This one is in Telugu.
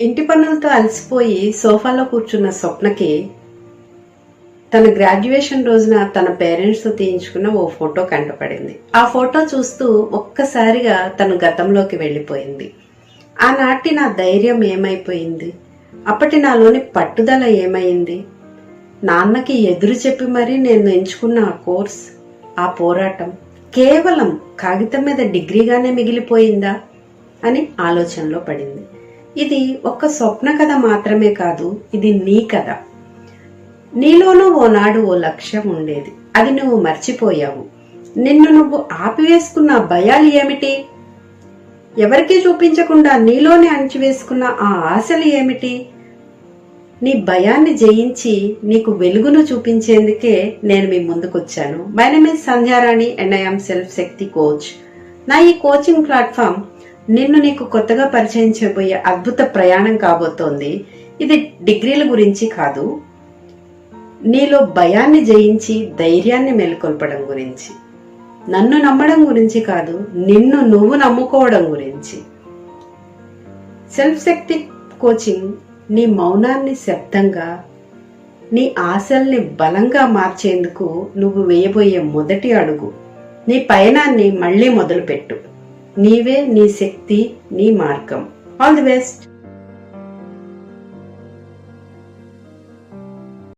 ఇంటి పనులతో అలసిపోయి సోఫాలో కూర్చున్న స్వప్నకి తన గ్రాడ్యుయేషన్ రోజున తన పేరెంట్స్తో తీయించుకున్న ఓ ఫోటో కంటపడింది. ఆ ఫోటో చూస్తూ ఒక్కసారిగా తను గతంలోకి వెళ్ళిపోయింది. ఆనాటి నా ధైర్యం ఏమైపోయింది? అప్పటి నాలోని పట్టుదల ఏమైంది? నాన్నకి ఎదురు చెప్పి మరీ నేను ఎంచుకున్న ఆ కోర్స్ ఆ పోరాటం కేవలం కాగితం మీద డిగ్రీగానే మిగిలిపోయిందా? అని ఆలోచనలో పడింది. ఇది ఒక్క స్వప్న కథ మాత్రమే కాదు ఇది నీ కథ. నీలోనూ ఓనాడు ఓ లక్ష్యం ఉండేది. అది నువ్వు మర్చిపోయావు. నిన్ను నువ్వు ఆపివేసుకున్న భయాలు ఏమిటి? ఎవరికీ చూపించకుండా నీలోనే అణిచివేసుకున్న ఆ ఆశలు ఏమిటి? నీ భయాన్ని జయించి నీకు వెలుగును చూపించేందుకే నేను మీ ముందుకొచ్చాను. My name is Sandhyarani and I'm self Shakti coach నా ఈ కోచింగ్ ప్లాట్ఫామ్ నిన్ను నీకు కొత్తగా పరిచయం చేయబోయే అద్భుత ప్రయాణం కాబోతోంది. ఇది డిగ్రీల గురించి కాదు. నీలో భయాన్ని జయించి ధైర్యాన్ని మేల్కొల్పడం గురించి. నన్ను నమ్మడం గురించి కాదు నిన్ను నువ్వు నమ్ముకోవడం గురించి. సెల్ఫ్ శక్తి కోచింగ్ నీ మౌనాన్ని శబ్దంగా నీ ఆశల్ని బలంగా మార్చేందుకు నువ్వు వేయబోయే మొదటి అడుగు. నీ పయనాన్ని మళ్ళీ మొదలుపెట్టు. నీవే నీ శక్తి నీ మార్గం. All the best